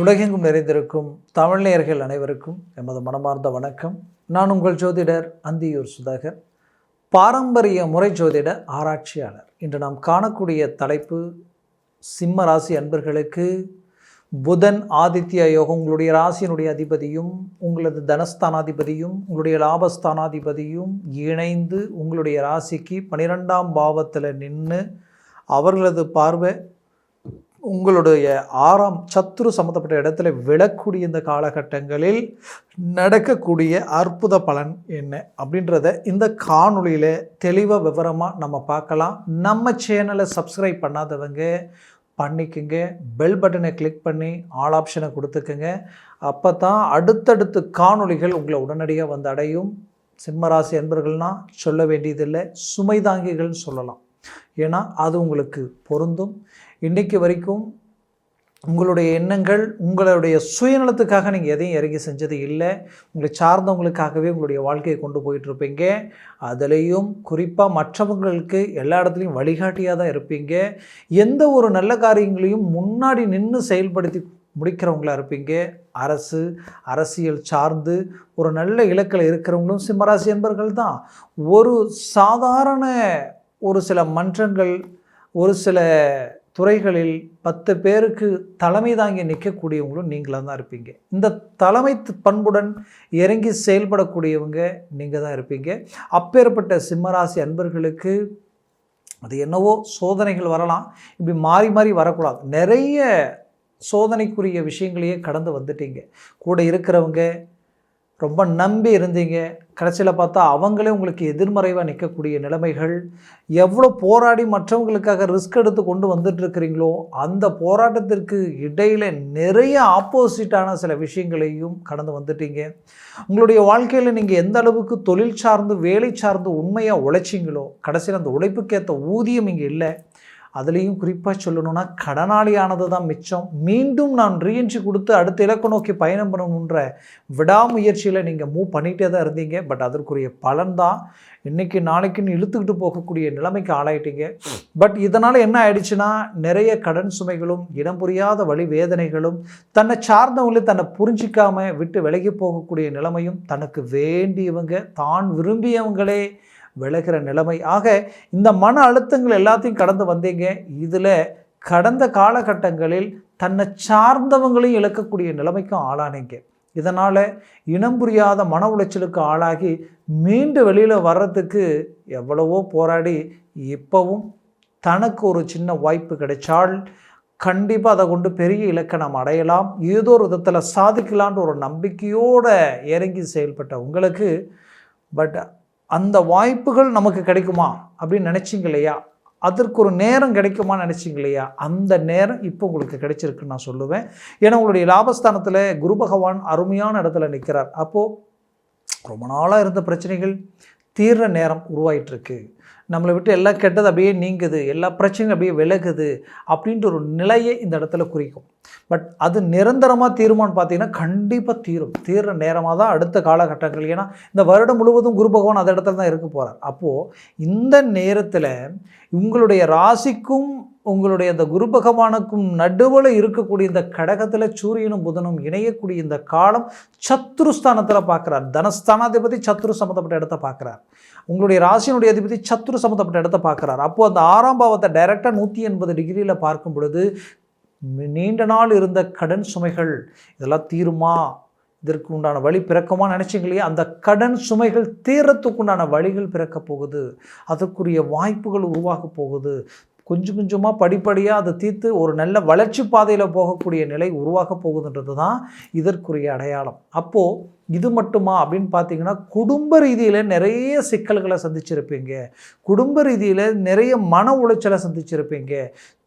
உலகெங்கும் நிறைந்திருக்கும் தமிழ்நேயர்கள் அனைவருக்கும் எமது மனமார்ந்த வணக்கம். நான் உங்கள் ஜோதிடர் அந்தியூர் சுதாகர். பாரம்பரிய முறை ஜோதிட ஆராய்ச்சியாளர். இன்று நாம் காணக்கூடிய தலைப்பு சிம்ம ராசி அன்பர்களுக்கு புதன் ஆதித்ய யோகம் உங்களுடைய ராசியினுடைய அதிபதியும் உங்களது தனஸ்தானாதிபதியும் உங்களுடைய லாபஸ்தானாதிபதியும் இணைந்து உங்களுடைய ராசிக்கு பனிரெண்டாம் பாவத்தில் நின்று அவர்களது பார்வை உங்களுடைய ஆறாம் சத்துரு சம்மந்தப்பட்ட இடத்துல விழக்கூடிய இந்த காலகட்டங்களில் நடக்கக்கூடிய அற்புத பலன் என்ன அப்படின்றத இந்த காணொளியில் தெளிவாக விவரமாக நம்ம பார்க்கலாம். நம்ம சேனலை சப்ஸ்கிரைப் பண்ணாதவங்க பண்ணிக்கோங்க. பெல் பட்டனை கிளிக் பண்ணி ஆல் ஆப்ஷனை கொடுத்துக்கோங்க. அப்போ தான் அடுத்தடுத்து காணொளிகள் உங்களை உடனடியாக வந்து அடையும். சிம்மராசி என்பர்கள்னால் சொல்ல வேண்டியதில்லை. சுமை தாங்கிகள்னு சொல்லலாம். ஏன்னா அது உங்களுக்கு பொருந்தும். இன்றைக்கு வரைக்கும் உங்களுடைய எண்ணங்கள் உங்களுடைய சுயநலத்துக்காக நீங்கள் எதையும் இறங்கி செஞ்சது இல்லை. உங்களை சார்ந்தவங்களுக்காகவே உங்களுடைய வாழ்க்கையை கொண்டு போயிட்டுருப்பீங்க. அதுலேயும் குறிப்பாக மற்றவங்களுக்கு எல்லா இடத்துலையும் வழிகாட்டியாக தான் இருப்பீங்க. எந்த ஒரு நல்ல காரியங்களையும் முன்னாடி நின்று செயல்படுத்தி முடிக்கிறவங்களா இருப்பீங்க. அரசு அரசியல் சார்ந்து ஒரு நல்ல இலக்கில் இருக்கிறவங்களும் சிம்மராசி என்பர்கள் தான். ஒரு சாதாரண ஒரு சில மன்றங்கள் ஒரு சில துறைகளில் பத்து பேருக்கு தலைமை தாங்கி நிற்கக்கூடியவங்களும் நீங்களாக தான் இருப்பீங்க. இந்த தலைமை பண்புடன் இறங்கி செயல்படக்கூடியவங்க நீங்கள் தான் இருப்பீங்க. அப்பேற்பட்ட சிம்மராசி அன்பர்களுக்கு அது என்னவோ சோதனைகள் வரலாம். இப்படி மாறி மாறி வரக்கூடாது. நிறைய சோதனைக்குரிய விஷயங்களையே கடந்து வந்துட்டீங்க. கூட இருக்கிறவங்க ரொம்ப நம்பி இருந்தீங்க. கடைசியில் பார்த்தா அவங்களே உங்களுக்கு எதிர்மறைவாக நிற்கக்கூடிய நிலைமைகள். எவ்வளோ போராடி மற்றவங்களுக்காக ரிஸ்க் எடுத்து கொண்டு வந்துட்டுருக்கிறீங்களோ அந்த போராட்டத்திற்கு இடையில் நிறைய ஆப்போசிட்டான சில விஷயங்களையும் கடந்து வந்துட்டீங்க. உங்களுடைய வாழ்க்கையில் நீங்கள் எந்த அளவுக்கு தொழில் சார்ந்து வேலை சார்ந்து உண்மையாக உழைச்சிங்களோ கடைசியில் அந்த உழைப்புக்கேற்ற ஊதியம் இங்கே இல்லை. அதுலேயும் குறிப்பாக சொல்லணும்னா கடனாளியானது தான் மிச்சம். மீண்டும் நான் ரீஎன்ட்ரி கொடுத்து அடுத்த இலக்கு நோக்கி பயணம் பண்ணணுன்ற விடாமுயற்சியில் நீங்கள் மூவ் பண்ணிகிட்டே தான் இருந்தீங்க. பட் அதற்குரிய பலன் தான். இன்றைக்கி நாளைக்குன்னு இழுத்துக்கிட்டு போகக்கூடிய நிலைமைக்கு ஆளாயிட்டீங்க. பட் இதனால் என்ன ஆயிடுச்சுன்னா நிறைய கடன் சுமைகளும் இடம் புரியாத வழி வேதனைகளும் தன்னை சார்ந்தவங்களே தன்னை புரிஞ்சிக்காமல் விட்டு விலகி போகக்கூடிய நிலைமையும் தனக்கு வேண்டியவங்க தான் விரும்பியவங்களே விலகிற நிலைமை. ஆக இந்த மன அழுத்தங்கள் எல்லாத்தையும் கடந்து வந்தீங்க. இதில் கடந்த காலகட்டங்களில் தன்னை சார்ந்தவங்களையும் இழக்கக்கூடிய நிலைமைக்கும் ஆளானீங்க. இதனால் இனம் புரியாத மன உளைச்சலுக்கு ஆளாகி மீண்டு வெளியில் வர்றதுக்கு எவ்வளவோ போராடி இப்போவும் தனக்கு ஒரு சின்ன வாய்ப்பு கிடைச்சால் கண்டிப்பாக அதை கொண்டு பெரிய இலக்கை நாம் அடையலாம். ஏதோ ஒரு விதத்தில் சாதிக்கலான்ற ஒரு நம்பிக்கையோடு இறங்கி செயல்பட்ட உங்களுக்கு. பட் அந்த வாய்ப்புகள் நமக்கு கிடைக்குமா அப்படின்னு நினச்சிங்க இல்லையா? அதற்கு ஒரு நேரம் கிடைக்குமா நினச்சிங்க இல்லையா? அந்த நேரம் இப்போ உங்களுக்கு கிடைச்சிருக்குன்னு நான் சொல்லுவேன். ஏன்னா உங்களுடைய லாபஸ்தானத்தில் குரு பகவான் அருமையான இடத்துல நிற்கிறார் அப்போது ரொம்ப நாளாக இருந்த பிரச்சனைகள் தீர்ற நேரம் உருவாயிட்டிருக்கு. நம்மளை விட்டு எல்லாம் கெட்டது அப்படியே நீங்குது எல்லா பிரச்சனையும் அப்படியே விலகுது அப்படின்ற ஒரு நிலையை இந்த இடத்துல குறிக்கும். பட் அது நிரந்தரமாக தீருமான்னு பார்த்தீங்கன்னா கண்டிப்பாக தீரும். தீர்ற நேரமாக தான் அடுத்த காலகட்டங்கள். ஏன்னா இந்த வருடம் முழுவதும் குரு பகவான் அந்த இடத்துல தான் இருக்க போகிறார் அப்போது இந்த நேரத்தில் உங்களுடைய ராசிக்கும் உங்களுடைய அந்த குரு பகவானுக்கும் நடுவில் இருக்கக்கூடிய இந்த கடகத்தில் சூரியனும் புதனும் இணையக்கூடிய இந்த காலம் சத்ருஸ்தானத்தில் பார்க்குறார் தனஸ்தானாதிபதி சத்ரு சம்மந்தப்பட்ட இடத்த பார்க்குறார் உங்களுடைய ராசியினுடைய அதிபதி சத்ரு சம்மந்தப்பட்ட இடத்த பார்க்குறார் அப்போது அந்த ஆறாம் பாவத்தை டைரெக்டாக நூற்றி எண்பது டிகிரியில் பார்க்கும் பொழுது நீண்ட நாள் இருந்த கடன் சுமைகள் இதெல்லாம் தீருமா? இதற்கு உண்டான வழி பிறக்குமா நினச்சிங்க இல்லையா? அந்த கடன் சுமைகள் தீரத்துக்குண்டான வழிகள் பிறக்க போகுது. அதற்குரிய வாய்ப்புகள் உருவாக போகுது. கொஞ்சம் கொஞ்சமாக படிப்படியாக அதை தீர்த்து ஒரு நல்ல வளர்ச்சி பாதையில் போகக்கூடிய நிலை உருவாக போகுதுன்றது தான் இதற்குரிய அடையாளம். அப்போது இது மட்டுமா அப்படின்னு பார்த்தீங்கன்னா குடும்ப ரீதியில் நிறைய சிக்கல்களை சந்திச்சிருப்பீங்க. குடும்ப ரீதியில் நிறைய மன உளைச்சலை சந்திச்சிருப்பீங்க.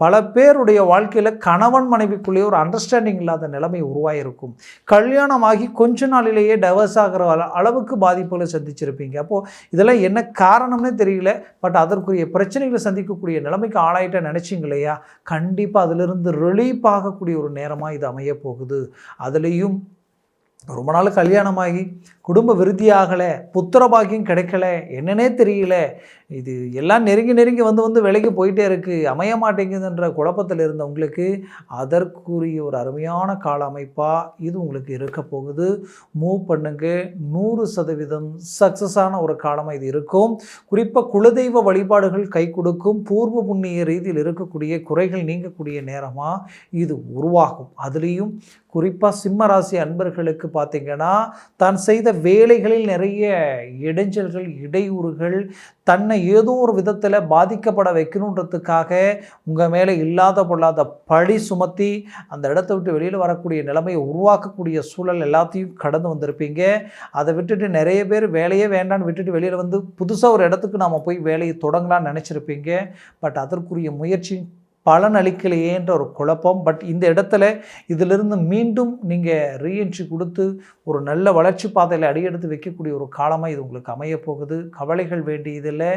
பல பேருடைய வாழ்க்கையில் கணவன் மனைவிக்குள்ளேயே ஒரு அண்டர்ஸ்டாண்டிங் இல்லாத நிலைமை உருவாகிருக்கும் கல்யாணமாகி கொஞ்ச நாளிலேயே டைவர்ஸ் ஆகிற அளவுக்கு பாதிப்புகளை சந்திச்சிருப்பீங்க. அப்போது இதெல்லாம் என்ன காரணம்னே தெரியல. பட் அதற்குரிய பிரச்சனைகளை சந்திக்கக்கூடிய நிலைமைக்கு ஆளாயிட்ட நினச்சிங்க இல்லையா? கண்டிப்பாக அதிலிருந்து ரிலீஃப் ஆகக்கூடிய ஒரு நேரமாக இது அமைய போகுது அதுலேயும் ரொம்ப நாள் கல்யாணமாகி குடும்ப விருத்தியாகலை புத்திர பாக்கியம் கிடைக்கல என்னன்னே தெரியல. இது எல்லாம் நெருங்கி நெருங்கி வந்து வந்து விலைக்கு போயிட்டே இருக்குது அமைய மாட்டேங்குதுன்ற குழப்பத்தில் இருந்த உங்களுக்கு அதற்குரிய ஒரு அருமையான கால அமைப்பாக இது உங்களுக்கு இருக்க போகுது. மூவ் பண்ணுங்க. நூறு சதவீதம் சக்ஸஸான ஒரு காலமாக இது இருக்கும். குறிப்பாக குலதெய்வ வழிபாடுகள் கை கொடுக்கும். பூர்வ புண்ணிய ரீதியில் இருக்கக்கூடிய குறைகள் நீங்கக்கூடிய நேரமாக இது உருவாகும். அதுலேயும் குறிப்பாக சிம்ம ராசி அன்பர்களுக்கு பார்த்தீங்கன்னா தான் செய்த வேலைகளில் நிறைய இடைஞ்சல்கள் இடையூறுகள் தன்னை ஏதோ ஒரு விதத்தில் பாதிக்கப்பட வைக்கணுன்றதுக்காக உங்கள் மேலே இல்லாத பொல்லாத பழி சுமத்தி அந்த இடத்த விட்டு வெளியில் வரக்கூடிய நிலைமையை உருவாக்கக்கூடிய சூழல் எல்லாத்தையும் கடந்து வந்திருப்பீங்க. அதை விட்டுட்டு நிறைய பேர் வேலையே வேண்டான்னு விட்டுட்டு வெளியில் வந்து புதுசாக ஒரு இடத்துக்கு நாம் போய் வேலையை தொடங்கலாம்னு நினச்சிருப்பீங்க. பட் அதற்குரிய முயற்சி பலன் அளிக்கலையேன்ற ஒரு குழப்பம். பட் இந்த இடத்துல இதிலிருந்து மீண்டும் நீங்கள் ரீஎன்ட்ரி கொடுத்து ஒரு நல்ல வளர்ச்சி பாதையில் அடியெடுத்து வைக்கக்கூடிய ஒரு காலமாக இது உங்களுக்கு அமைய போகுது. கவலைகள் வேண்டியதில்லை.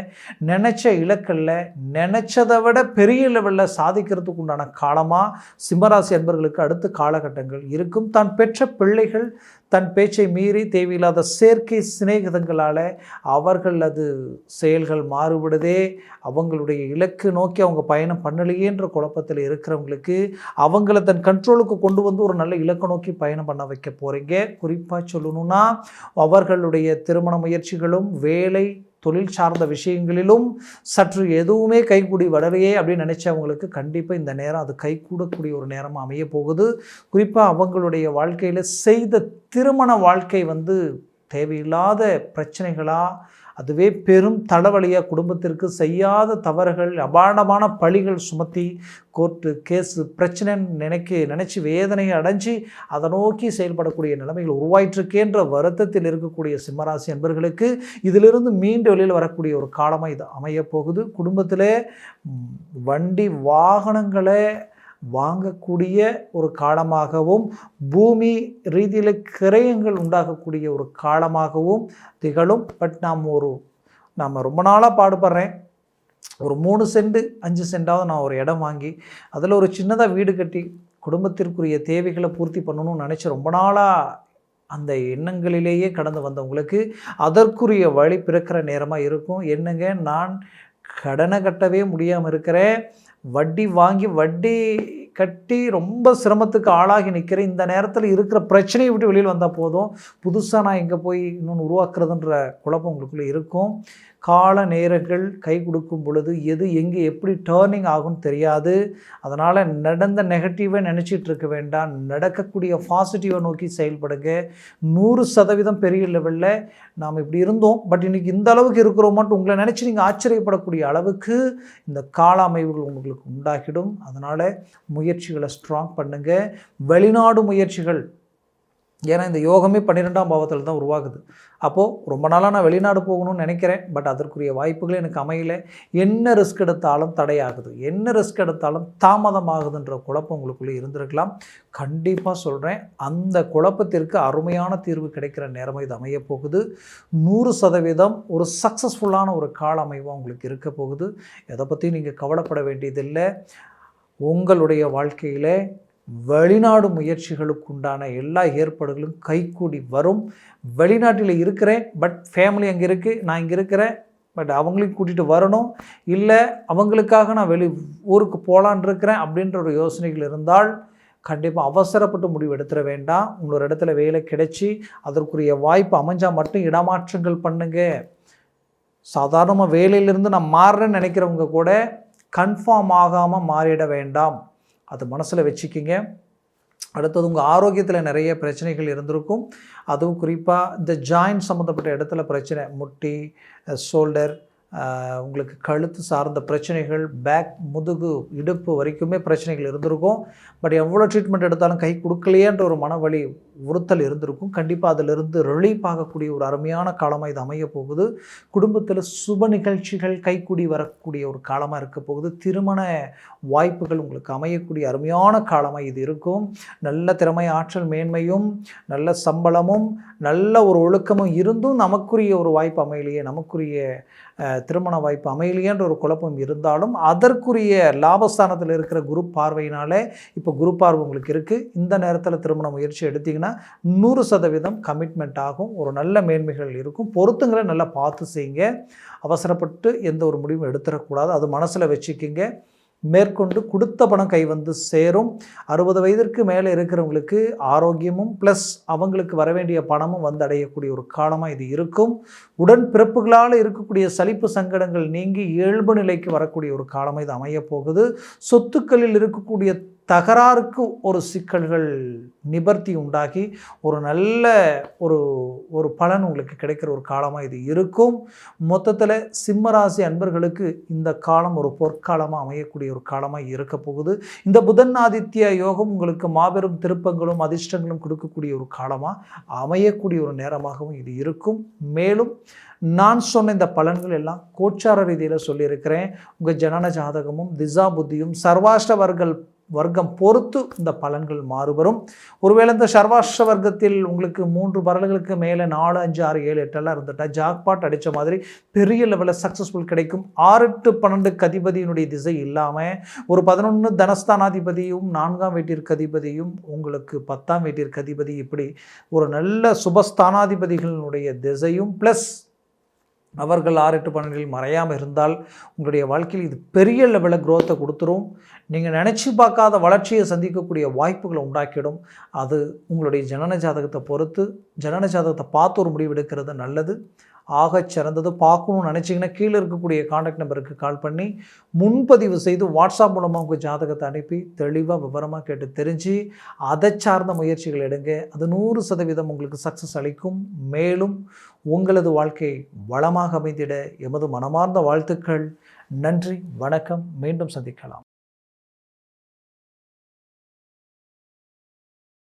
நினச்ச இலக்கல்ல நினச்சதை விட பெரிய லெவலில் சாதிக்கிறதுக்கு உண்டான காலமாக சிம்மராசி அன்பர்களுக்கு அடுத்த காலகட்டங்கள் இருக்கும். தான் பெற்ற பிள்ளைகள் தன் பேச்சை மீறி தேவையில்லாத செயற்கை சிநேகிதங்களால் அவர்களது செயல்கள் மாறுபடுதே. அவங்களுடைய இலக்கு நோக்கி அவங்க பயணம் பண்ணலையேன்ற குழப்பத்தில் இருக்கிறவங்களுக்கு அவங்கள தன் கண்ட்ரோலுக்கு கொண்டு வந்து ஒரு நல்ல இலக்கு நோக்கி பயணம் பண்ண வைக்க போகிறீங்க குறிப்பாக சொல்லணும்னா அவர்களுடைய திருமண முயற்சிகளும் வேலை தொழில் சார்ந்த விஷயங்களிலும் சற்று எதுவுமே கைகூடி வளரையே அப்படின்னு நினச்சவங்களுக்கு கண்டிப்பாக இந்த நேரம் அது கைகூடக்கூடிய ஒரு நேரமாக அமைய போகுது. குறிப்பாக அவங்களுடைய வாழ்க்கையில் செய்த திருமண வாழ்க்கை வந்து தேவையில்லாத பிரச்சனைகளாக அதுவே பெரும் தலைவலியாக குடும்பத்திற்கு செய்யாத தவறுகள் அபாண்டமான பழிகள் சுமத்தி கோர்ட்டு கேஸு பிரச்சனைன்னு நினைக்க நினச்சி வேதனையை அடைஞ்சு அதை நோக்கி செயல்படக்கூடிய நிலைமைகள் உருவாயிட்டிருக்கேன்ற வருத்தத்தில் இருக்கக்கூடிய சிம்மராசி அன்பர்களுக்கு இதிலிருந்து மீண்டு வெளியில் வரக்கூடிய ஒரு காலமாக இது அமையப்போகுது. குடும்பத்தில் வண்டி வாகனங்களை வாங்கக்கூடிய ஒரு காலமாகவும் பூமி ரீதியில் கிரயங்கள் உண்டாகக்கூடிய ஒரு காலமாகவும் திகழும். பட் நாம் ஒரு நாம் ரொம்ப நாளாக பாடுபடுறேன். ஒரு மூணு சென்ட் அஞ்சு சென்டாவது நான் ஒரு இடம் வாங்கி அதில் ஒரு சின்னதாக வீடு கட்டி குடும்பத்திற்குரிய தேவைகளை பூர்த்தி பண்ணணும்னு நினச்சி ரொம்ப நாளாக அந்த எண்ணங்களிலேயே கடந்து வந்தவங்களுக்கு அதற்குரிய வழி பிறக்கிற நேரமாக இருக்கும். என்னங்க நான் கடனை கட்டவே முடியாமல் இருக்கிறேன். வட்டி வாங்கி வட்டி கட்டி ரொம்ப சிரமத்துக்கு ஆளாகி நிற்கிறேன் இந்த நேரத்தில் இருக்கிற பிரச்சனையை விட்டு வெளியில் வந்தால் போதும். புதுசாக நான் எங்கே போய் இன்னொன்று உருவாக்குறதுன்ற குழப்பம் உங்களுக்குள்ளே இருக்கும். கால நேரங்கள் கை கொடுக்கும் பொழுது எது எங்கே எப்படி டேர்னிங் ஆகும்னு தெரியாது. அதனால் நடந்த நெகட்டிவை நினச்சிட்டு இருக்க வேண்டாம். நடக்கக்கூடிய பாசிட்டிவை நோக்கி செயல்படுங்க. நூறு சதவீதம் பெரிய லெவலில் நாம் இப்படி இருந்தோம். பட் இன்றைக்கி இந்த அளவுக்கு இருக்கிறோமான்ட்டு உங்களை நினச்சி நீங்கள் ஆச்சரியப்படக்கூடிய அளவுக்கு இந்த கால அமைவுகள் உங்களுக்கு உண்டாகிடும். அதனால் முயற்சிகளை ஸ்ட்ராங் பண்ணுங்கள் வெளிநாடு முயற்சிகள். ஏன்னா இந்த யோகமே பன்னிரெண்டாம் பாவத்தில் தான் உருவாகுது. அப்போது ரொம்ப நாளாக நான் வெளிநாடு போகணும்னு நினைக்கிறேன். பட் அதற்குரிய வாய்ப்புகள் எனக்கு அமையல. என்ன ரிஸ்க் எடுத்தாலும் தடையாகுது. என்ன ரிஸ்க் எடுத்தாலும் தாமதமாகுதுன்ற குழப்பம் உங்களுக்குள்ளே இருந்திருக்கலாம். கண்டிப்பாக சொல்கிறேன் அந்த குழப்பத்திற்கு அருமையான தீர்வு கிடைக்கிற நேரம் இது அமைய போகுது. நூறு சதவீதம் ஒரு சக்ஸஸ்ஃபுல்லான ஒரு கால அமைவாக உங்களுக்கு இருக்க போகுது. எதை பற்றியும் நீங்கள் கவலைப்பட வேண்டியதில்லை. உங்களுடைய வாழ்க்கையில் வெளிநாடு முயற்சிகளுக்கு உண்டான எல்லா ஏற்பாடுகளும் கைகூடி வரும். வெளிநாட்டில் இருக்கிறேன் பட் ஃபேமிலி அங்கே இருக்குது நான் இங்கே இருக்கிறேன் பட் அவங்களையும் கூட்டிகிட்டு வரணும். இல்லை அவங்களுக்காக நான் வெளி ஊருக்கு போகலான் இருக்கிறேன் அப்படின்ற ஒரு யோசனைகள் இருந்தால் கண்டிப்பாக அவசரப்பட்டு முடிவு எடுத்துட வேண்டாம். உங்களோட இடத்துல வேலை கிடைச்சி அதற்குரிய வாய்ப்பு அமைஞ்சால் மட்டும் இடமாற்றங்கள் பண்ணுங்கள் சாதாரணமாக வேலையிலிருந்து நான் மாறுறேன்னு நினைக்கிறவங்க கூட கன்ஃபார்ம் ஆகாமல் மாறிட வேண்டாம். அது மனசில் வச்சுக்கிங்க. அடுத்தது உங்கள் ஆரோக்கியத்தில் நிறைய பிரச்சனைகள் இருந்திருக்கும். அதுவும் குறிப்பாக இந்த ஜாயின்ட் சம்மந்தப்பட்ட இடத்துல பிரச்சனை. முட்டி ஷோல்டர் உங்களுக்கு கழுத்து சார்ந்த பிரச்சனைகள் பேக் முதுகு இடுப்பு வரைக்குமே பிரச்சனைகள் இருந்திருக்கும். பட் எவ்வளோ ட்ரீட்மெண்ட் எடுத்தாலும் கை கொடுக்கலையேன்ற ஒரு மனவழி உறுத்தல் இருந்திருக்கும். கண்டிப்பாக அதிலிருந்து ரிலீஃப் ஆகக்கூடிய ஒரு அருமையான காலமாக இது அமைய போகுது. குடும்பத்தில் சுப நிகழ்ச்சிகள் கைக்கூடி வரக்கூடிய ஒரு காலமாக இருக்க போகுது. திருமண வாய்ப்புகள் உங்களுக்கு அமையக்கூடிய அருமையான காலமாக இது இருக்கும். நல்ல திறமை ஆற்றல் மேன்மையும் நல்ல சம்பளமும் நல்ல ஒரு ஒழுக்கமும் இருந்தும் நமக்குரிய ஒரு வாய்ப்பு அமையலையே நமக்குரிய திருமண வாய்ப்பு அமையலையேன்ற ஒரு குழப்பம் இருந்தாலும் அதற்குரிய லாபஸ்தானத்தில் இருக்கிற குரு பார்வையினாலே இப்போ குரு பார்வை உங்களுக்கு இருக்குது இந்த நேரத்தில் திருமண முயற்சி எடுத்தீங்கன்னா நூறு சதவீதம் கமிட்மெண்ட் ஆகும். ஒரு நல்ல மேன்மைகள் இருக்கும். பொருத்துங்களை நல்லா பார்த்து செய்யுங்க. அவசரப்பட்டு எந்த ஒரு முடிவும் எடுத்துடக்கூடாது. அது மனசில் வச்சுக்கிங்க. மேற்கொண்டு கொடுத்த பணம் கை வந்து சேரும். அறுபது வயதிற்கு மேலே இருக்கிறவங்களுக்கு ஆரோக்கியமும் ப்ளஸ் அவங்களுக்கு வர வேண்டிய பணமும் வந்து அடையக்கூடிய ஒரு காலமாக இது இருக்கும். உடன் பிறப்புகளால் இருக்கக்கூடிய சலிப்பு சங்கடங்கள் நீங்கி இயல்பு நிலைக்கு வரக்கூடிய ஒரு காலமாக இது அமையப் போகுது சொத்துக்களில் இருக்கக்கூடிய தகராறுக்கு ஒரு சிக்கல்கள் நிபர்த்தி உண்டாகி ஒரு நல்ல ஒரு ஒரு பலன் உங்களுக்கு கிடைக்கிற ஒரு காலமாக இது இருக்கும். மொத்தத்தில் சிம்மராசி அன்பர்களுக்கு இந்த காலம் ஒரு பொற்காலமாக அமையக்கூடிய ஒரு காலமாக இருக்க போகுது. இந்த புதன் ஆதித்ய யோகம் உங்களுக்கு மாபெரும் திருப்பங்களும் அதிர்ஷ்டங்களும் கொடுக்கக்கூடிய ஒரு காலமாக அமையக்கூடிய ஒரு நேரமாகவும் இது இருக்கும். மேலும் நான் சொன்ன இந்த பலன்கள் எல்லாம் கோச்சார ரீதியில் சொல்லியிருக்கிறேன். உங்கள் ஜனன ஜாதகமும் திசா புத்தியும் சர்வாஷ்ட வர்கள் வர்க்கம் பொறுத்து இந்த பலன்கள் மாறுபடும். ஒருவேளை இந்த சர்வாஷ்ட வர்க்கத்தில் உங்களுக்கு மூன்று பரல்களுக்கு மேலே நாலு அஞ்சு ஆறு ஏழு எட்டெல்லாம் இருந்துட்டா ஜாக்பாட் அடித்த மாதிரி பெரிய லெவலில் சக்ஸஸ்ஃபுல் கிடைக்கும். ஆறு எட்டு பன்னெண்டு கதிபதியினுடைய திசை இல்லாமல் ஒரு பதினொன்று தனஸ்தானாதிபதியும் நான்காம் வீட்டிற்கு அதிபதியும் உங்களுக்கு பத்தாம் வீட்டிற்கு அதிபதி இப்படி ஒரு நல்ல சுபஸ்தானாதிபதிகளினுடைய திசையும் ப்ளஸ் அவர்கள் ஆறு எட்டு பன்னெண்டில் மறையாமல் இருந்தால் உங்களுடைய வாழ்க்கையில் இது பெரிய லெவலில் குரோத்தை கொடுத்துரும். நீங்கள் நினச்சி பார்க்காத வளர்ச்சியை சந்திக்கக்கூடிய வாய்ப்புகளை உண்டாக்கிடும். அது உங்களுடைய ஜனன ஜாதகத்தை பொறுத்து ஜனன ஜாதகத்தை பார்த்து ஒரு முடிவு எடுக்கிறது நல்லது. ஆக சிறந்தது. பார்க்கணும்னு நினச்சிங்கன்னா கீழே இருக்கக்கூடிய காண்டாக்ட் நம்பருக்கு கால் பண்ணி முன்பதிவு செய்து வாட்ஸ்அப் மூலமாக உங்கள் ஜாதகத்தை அனுப்பி தெளிவாக விவரமாக கேட்டு தெரிஞ்சு அதை சார்ந்த முயற்சிகள் எடுங்க. அது நூறு சதவீதம் உங்களுக்கு சக்ஸஸ் அளிக்கும். மேலும் உங்களது வாழ்க்கை வளமாக அமைந்திட எமது மனமார்ந்த வாழ்த்துக்கள். நன்றி வணக்கம். மீண்டும் சந்திக்கலாம்.